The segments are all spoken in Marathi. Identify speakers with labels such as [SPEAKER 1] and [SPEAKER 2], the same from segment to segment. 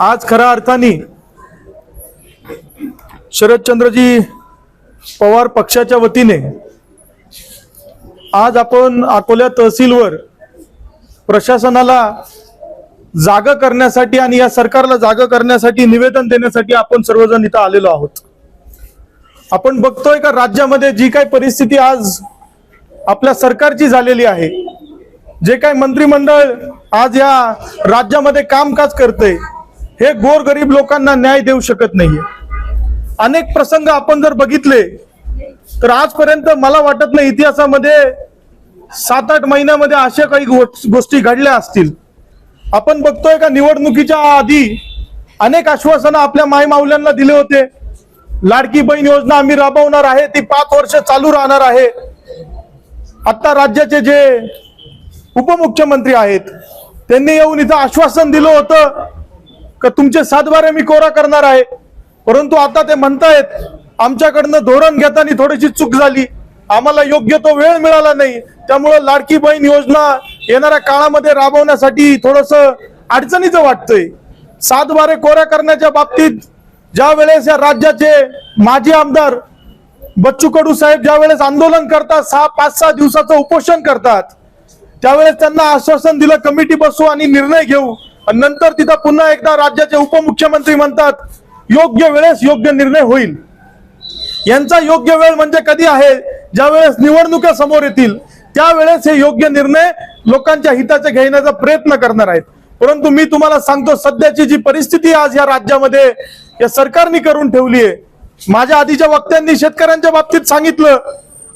[SPEAKER 1] आज खऱ्या अर्थाने शरदचंद्रजी पवार पक्षाच्या वतीने आज आपण अकोल्या तहसीलवर प्रशासनाला जाग करण्यासाठी आणि या सरकारला जाग करण्यासाठी निवेदन देण्यासाठी आपण सर्वजण इथं आलेलो आहोत. आपण बघतोय का राज्यामध्ये जी काही परिस्थिती आज आपल्या सरकारची झालेली आहे जे काही मंत्रिमंडळ आज या राज्यामध्ये कामकाज करते हे गोरगरीब लोकांना न्याय देऊ शकत नाहीये. अनेक प्रसंग आपण जर बघितले तर आजपर्यंत मला वाटत नाही इतिहासामध्ये सात आठ महिन्यामध्ये अशा काही गोष्टी घडल्या असतील. आपण बघतोय का निवडणुकीच्या आधी अनेक आश्वासनं आपल्या मायमाऊल्यांना दिले होते. लाडकी बहीण योजना आम्ही राबवणार आहे ती पाच वर्ष चालू राहणार आहे. आता राज्याचे जे उपमुख्यमंत्री आहेत त्यांनी येऊन इथं आश्वासन दिलं होतं का तुमचे सातबारे मी कोरा करणार आहे? परंतु आता ते म्हणतायत आमच्याकडनं धोरण घेताना थोडीशी चूक झाली. आम्हाला योग्य तो वेळ मिळाला नाही. त्यामुळं लाडकी बहीण योजना येणाऱ्या काळामध्ये राबवण्यासाठी थोडस अडचणीचं वाटतंय. सातबारे कोऱ्या करण्याच्या बाबतीत ज्या वेळेस या राज्याचे माजी आमदार बच्चू कडू साहेब ज्या वेळेस आंदोलन करतात सहा पाच सहा दिवसाचं उपोषण करतात त्यावेळेस त्यांना आश्वासन दिलं कमिटी बसू आणि निर्णय घेऊ. नंतर तिथं पुन्हा एकदा राज्याचे उपमुख्यमंत्री म्हणतात योग्य वेळेस योग्य निर्णय होईल. यांचा योग्य वेळ म्हणजे कधी आहे? ज्या वेळेस निवडणुका समोर येतील त्यावेळेस हे योग्य निर्णय लोकांच्या हिताचे घेण्याचा प्रयत्न करणार आहेत. परंतु मी तुम्हाला सांगतो सध्याची जी परिस्थिती आज या राज्यामध्ये या सरकारने करून ठेवली आहे. माझ्या आधीच्या वक्त्यांनी शेतकऱ्यांच्या बाबतीत सांगितलं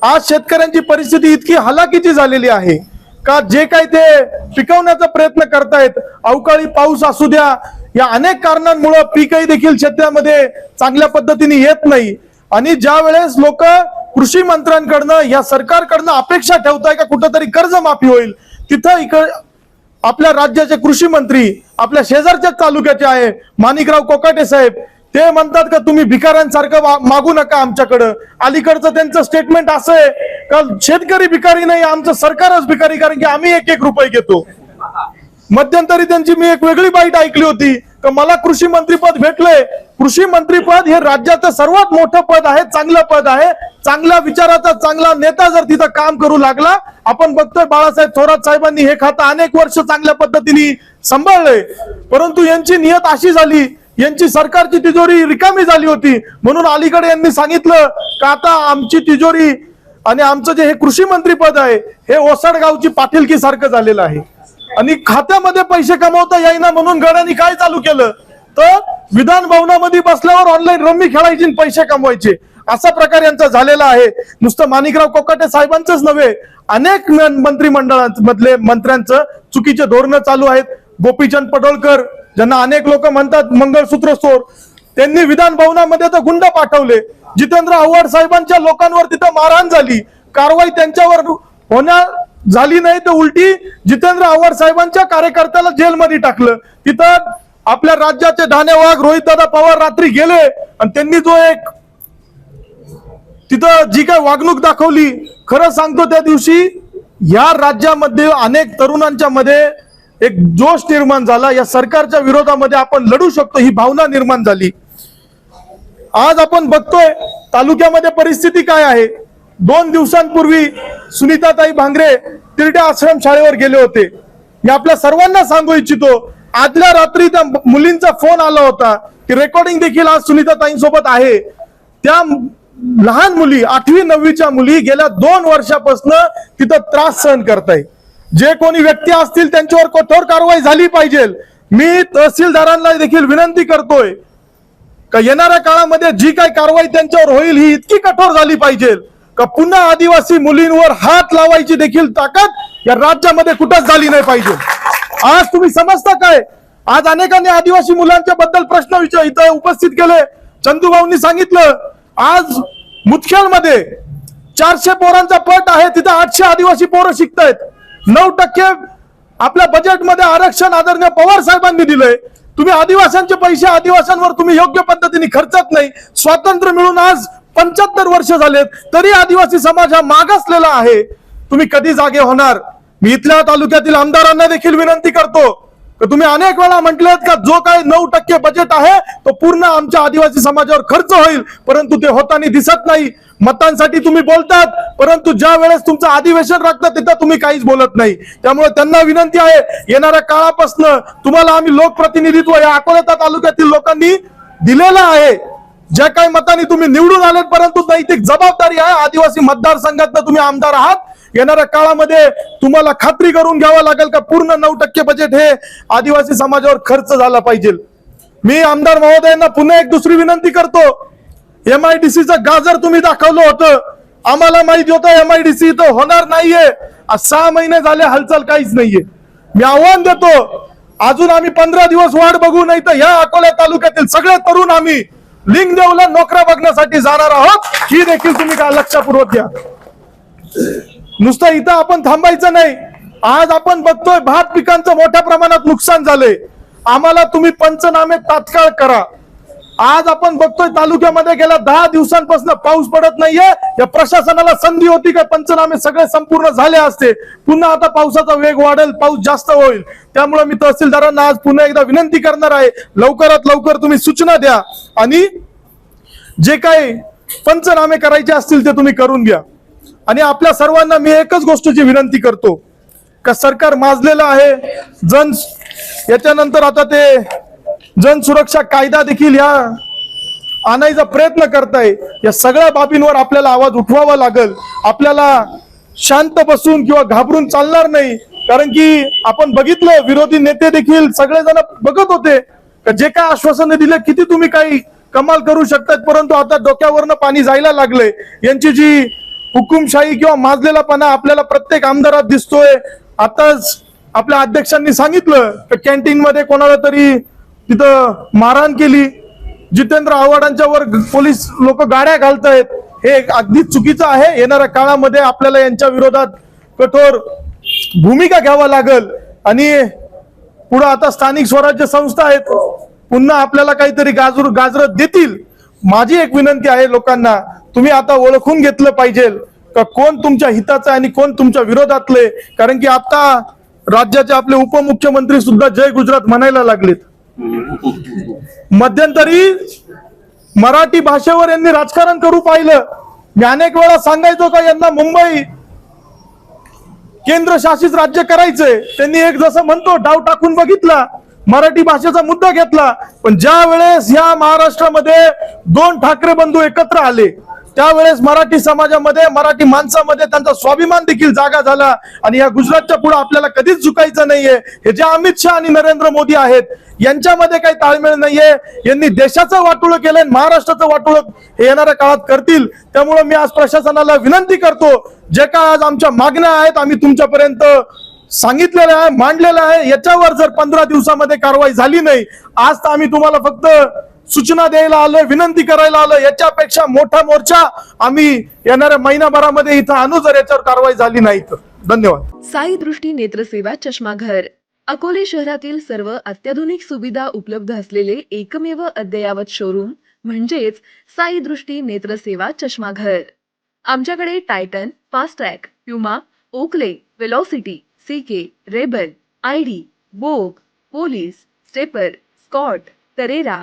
[SPEAKER 1] आज शेतकऱ्यांची परिस्थिती इतकी हलाखीची झालेली आहे. का जे काही ते पिकवण्याचा प्रयत्न करतायत अवकाळी पाऊस असू द्या या अनेक कारणांमुळे पीकही देखील शेतामध्ये चांगल्या पद्धतीने येत नाही. आणि ज्या वेळेस लोक कृषी मंत्र्यांकडनं या सरकारकडनं अपेक्षा ठेवताय का कुठंतरी कर्जमाफी होईल तिथं इकडे आपल्या राज्याचे कृषी मंत्री आपल्या शेजारच्याच तालुक्याचे आहे माणिकराव कोकाटे साहेब ते म्हणतात का तुम्ही भिकाऱ्यांसारखं मागू नका आमच्याकडं. अलीकडचं त्यांचं स्टेटमेंट असं आहे का शेतकरी भिकारी नाही आमचं सरकारच भिकारी कारण की आम्ही एक एक रुपये घेतो. मध्यंतरी त्यांची मी एक वेगळी बाईट ऐकली होती का मला कृषी मंत्रीपद भेटलंय. कृषी मंत्रीपद हे राज्याचं सर्वात मोठं पद आहे चांगलं पद आहे. चांगल्या विचाराचा चांगला नेता जर तिथं काम करू लागला आपण बघतोय बाळासाहेब थोरात साहेबांनी हे खातं अनेक वर्ष चांगल्या पद्धतीने सांभाळलंय. परंतु यांची नियत अशी झाली यांची सरकारची तिजोरी रिकामी झाली होती. म्हणून अलीकडे यांनी सांगितलं का आता आमची तिजोरी आणि आमचं जे हे कृषी मंत्री पद आहे हे ओसाडगावची पाटीलकी सारखं झालेलं आहे. आणि खात्यामध्ये पैसे कमवता येईना म्हणून गड्यांनी काय चालू केलं? तर विधान भवनामध्ये बसल्यावर ऑनलाईन रम्मी खेळायची आणि पैसे कमवायचे. असा प्रकार यांचा झालेला आहे. नुसतं माणिकराव कोकाटे साहेबांचंच नव्हे अनेक मंत्रिमंडळांमधले मंत्र्यांचं चुकीचे धोरणं चालू आहेत. गोपीचंद पडोळकर ज्यांना अनेक लोक म्हणतात मंगळसूत्र चोर त्यांनी विधान भवनामध्ये तर गुंड पाठवले. जितेंद्र आव्हाड साहेबांच्या लोकांवर तिथं मारहाण झाली. कारवाई त्यांच्यावर होण्या झाली नाही तर उलटी जितेंद्र आव्हाड साहेबांच्या कार्यकर्त्याला जेलमध्ये टाकलं. तिथं आपल्या राज्याचे ढाणे वाघ रोहित दादा पवार रात्री गेले आणि त्यांनी जो एक तिथं जी काय वागणूक दाखवली खरं सांगतो त्या दिवशी या राज्यामध्ये अनेक तरुणांच्या मध्ये एक जोश निर्माण झाला. या सरकारच्या विरोधामध्ये आपण लढू शकतो ही भावना निर्माण झाली. आज आपण बघतोय तालुक्यामध्ये परिस्थिती काय आहे. दोन दिवसांपूर्वी सुनीताताई भांगरे तिरड्या आश्रम शाळेवर गेले होते. मी आपल्या सर्वांना सांगू इच्छितो आदल्या रात्री त्या मुलींचा फोन आला होता की रेकॉर्डिंग देखील आज सुनीताताईंसोबत आहे. त्या लहान मुली आठवी नववीच्या मुली गेल्या दोन वर्षापासून तिथं त्रास सहन करताय जे कोणी व्यक्ती असतील त्यांच्यावर कठोर कारवाई झाली पाहिजे. मी तहसीलदारांना देखील विनंती करतोय का येणाऱ्या काळामध्ये जी काही कारवाई त्यांच्यावर होईल ही इतकी कठोर झाली पाहिजे. का पुन्हा आदिवासी मुलींवर हात लावायची देखील ताकद या राज्यामध्ये कुठंच झाली नाही पाहिजे. आज तुम्ही समजता काय? आज अनेकांनी आदिवासी मुलांच्या बद्दल प्रश्न विचार इथं उपस्थित केले. चंदूभाऊंनी सांगितलं आज मुदखेलमध्ये चारशे पोरांचा पट आहे तिथं आठशे आदिवासी पोरं शिकतायत. नऊ टक्के आपल्या बजेटमध्ये आरक्षण आदरणीय पवार साहेबांनी दिलंय. तुम्ही आदिवासांचे पैसे आदिवासांवर तुम्ही योग्य पद्धतीने खर्चत नाही. स्वातंत्र्य मिळून आज पंच्याहत्तर वर्ष झालेत तरी आदिवासी समाज हा मागासलेला आहे. तुम्ही कधी जागे होणार? मी इथल्या तालुक्यातील आमदारांना देखील विनंती करतो तर तुम्ही अनेक वेळा म्हटलेत का जो काही नऊ टक्के बजेट आहे तो पूर्ण आमच्या आदिवासी समाजावर खर्च होईल परंतु ते होताना दिसत नाही. मतांसाठी तुम्ही बोलतात परंतु ज्या वेळेस तुमचं अधिवेशन राखतं तिथं तुम्ही काहीच बोलत नाही. त्यामुळे त्यांना विनंती आहे येणाऱ्या काळापासून तुम्हाला आम्ही लोकप्रतिनिधित्व या अकोला तालुक्यातील लोकांनी दिलेलं आहे. ज्या काही मतांनी तुम्ही निवडून आलेत परंतु नैतिक जबाबदारी आहे आदिवासी मतदारसंघात तुम्ही आमदार आहात. येणाऱ्या काळामध्ये तुम्हाला खात्री करून घ्यावं लागेल का पूर्ण नऊ टक्के बजेट हे आदिवासी समाजावर खर्च झाला पाहिजे. मी आमदार महोदयांना पुन्हा एक दुसरी विनंती करतो. एमआयडीसीचं गाजर तुम्ही दाखवलं होतं. आम्हाला माहिती होतं एमआयडीसी इथं होणार नाहीये. सहा महिने झाले हालचाल काहीच नाहीये. मी आव्हान देतो अजून आम्ही पंधरा दिवस वाट बघू नाही तर या अकोला तालुक्यातील सगळे तरुण आम्ही लिंगदेवला नोकऱ्या बघण्यासाठी जाणार आहोत. ही देखील तुम्ही काय लक्षपूर्वक घ्या. नुसतं इथं आपण थांबायचं नाही. आज आपण बघतोय भात पिकांचं मोठ्या प्रमाणात नुकसान झालंय. आम्हाला तुम्ही पंचनामे तात्काळ करा. आज आपण बघतोय तालुक्यामध्ये गेल्या दहा दिवसांपासून पाऊस पडत नाहीये. या प्रशासनाला संधी होती का? पंचनामे सगळे संपूर्ण झाले असते. पुन्हा आता पावसाचा वेग वाढेल पाऊस जास्त होईल. त्यामुळे मी तहसीलदारांना आज पुन्हा एकदा विनंती करणार आहे. लवकरात लवकर तुम्ही सूचना द्या आणि जे काही पंचनामे करायचे असतील ते तुम्ही करून घ्या. आणि आपल्या सर्वांना मी एकच गोष्टीची विनंती करतो का सरकार माजलेलं आहे. जन याच्यानंतर आता ते जन सुरक्षा कायदा देखील या आणायचा प्रयत्न करताय. या सगळ्या बाबींवर आपल्याला आवाज उठवावा लागल. आपल्याला शांत बसून किंवा घाबरून चालणार नाही. कारण की आपण बघितलं विरोधी नेते देखील सगळेजण बघत होते. का जे काय आश्वासने दिले किती तुम्ही काही कमाल करू शकतात परंतु आता डोक्यावरनं पाणी जायला लागले यांची जी हुकुमशाही किंवा माजलेलापणा आपल्याला प्रत्येक आमदारात दिसतोय. आताच आपल्या अध्यक्षांनी सांगितलं कॅन्टीन मध्ये कोणाला तरी तिथं मारहाण केली. जितेंद्र आव्हाडांच्या वर पोलीस लोक गाड्या घालतायत. हे अगदी चुकीचं आहे. येणाऱ्या काळामध्ये आपल्याला यांच्या विरोधात कठोर भूमिका घ्यावा लागल. आणि पुढं आता स्थानिक स्वराज्य संस्था आहेत. पुन्हा आपल्याला काहीतरी गाजर गाजर देतील. माझी एक विनंती आहे लोकांना तुम्ही आता ओळखून घेतलं पाहिजे का कोण तुमच्या हिताचं आहे आणि कोण तुमच्या विरोधातले? कारण की आता राज्याचे आपले उपमुख्यमंत्री सुद्धा जय गुजरात म्हणायला लागलेत. मध्यंतरी मराठी भाषेवर यांनी राजकारण करू पाहिलं. मी अनेक वेळा सांगायचो का यांना मुंबई केंद्र शासित राज्य करायचंय. त्यांनी एक जसं म्हणतो डाव टाकून बघितला मराठी भाषेचा मुद्दा घेतला. पण ज्या वेळेस या महाराष्ट्रामध्ये दोन ठाकरे बंधू एकत्र आले त्यावेळेस मराठी समाजामध्ये मराठी माणसामध्ये त्यांचा स्वाभिमान देखील जागा झाला. आणि या गुजरातच्या पुढे आपल्याला कधीच झुकायचं नाहीये. हे जे अमित शहा आणि नरेंद्र मोदी आहेत यांच्यामध्ये काही ताळमेळ नाहीये. यांनी देशाचं वाटोळं केलंय आणि महाराष्ट्राचं वाटोळं हे येणाऱ्या काळात करतील. त्यामुळे मी आज प्रशासनाला विनंती करतो जे काय आज आमच्या मागण्या आहेत आम्ही तुमच्यापर्यंत सांगितलेलं आहे मांडलेलं आहे. याच्यावर जर पंधरा दिवसामध्ये कारवाई झाली नाही आज तर आम्ही तुम्हाला फक्त सूचना द्यायला आलोय विनंती करायला आलोय. याच्यापेक्षा मोठा मोर्चा आम्ही येणाऱ्या महिनाभरामध्ये इथं आणू जर याच्यावर कारवाई झाली नाही तर धन्यवाद.
[SPEAKER 2] साई दृष्टी नेत्रसेवा चष्माघर. अकोले शहरातील सर्व अत्याधुनिक सुविधा उपलब्ध असलेले एकमेव अद्ययावत शोरूम म्हणजेच साई दृष्टी नेत्रसेवा चष्माघर. आमच्याकडे Titan Fastrack Puma Oakley Velocity CK Rebel ID Vogue Police Stepper Scott Carrera